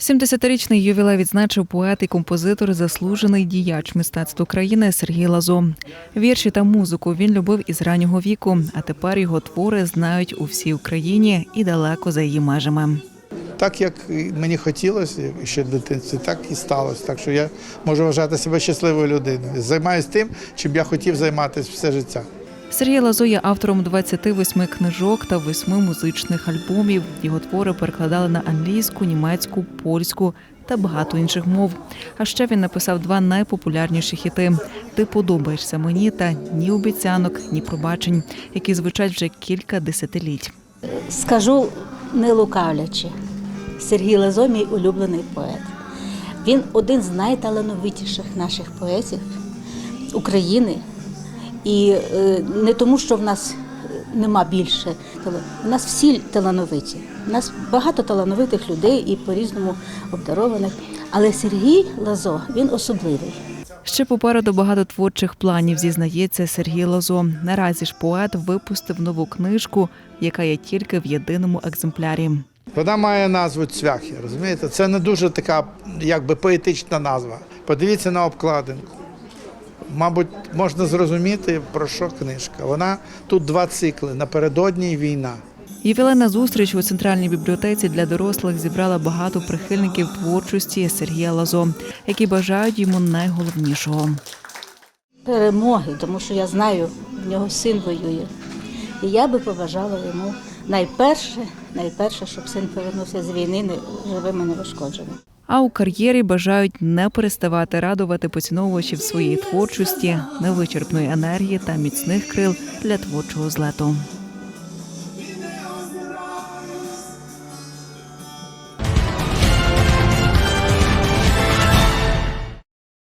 70-річний ювілей відзначив поет і композитор, заслужений діяч мистецтва України Сергій Лазо. Вірші та музику він любив із раннього віку, а тепер його твори знають у всій Україні і далеко за її межами. Так як мені хотілося ще в дитинстві, так і сталося. Так що я можу вважати себе щасливою людиною. Займаюся тим, чим я хотів займатися все життя. Сергій Лазо є автором 28 книжок та 8 музичних альбомів. Його твори перекладали на англійську, німецьку, польську та багато інших мов. А ще він написав два найпопулярніші хіти: Ти подобаєшся мені та ні обіцянок, ні пробачень, які звучать вже кілька десятиліть. Скажу не лукавлячи, Сергій Лазо мій улюблений поет. Він один з найталановитіших наших поетів України. І е, не тому, що в нас нема більше У нас всі талановиті. У нас багато талановитих людей і по-різному обдарованих. Але Сергій Лазо він особливий. Ще попереду багато творчих планів зізнається Сергій Лозо. Наразі ж поет випустив нову книжку, яка є тільки в єдиному екземплярі. Вона має назву Цвяхи. Розумієте? Це не дуже така, якби поетична назва. Подивіться на обкладинку. Мабуть, можна зрозуміти, про що книжка. Вона тут два цикли напередодні і війна. Ювілейна зустріч у центральній бібліотеці для дорослих зібрала багато прихильників творчості Сергія Лазо, які бажають йому найголовнішого. перемоги, тому що я знаю, в нього син воює. І я би побажала йому найперше, найперше, щоб син повернувся з війни не- живим і невошкодженим. А у кар'єрі бажають не переставати радувати поціновувачів своєї творчості, невичерпної енергії та міцних крил для творчого злету.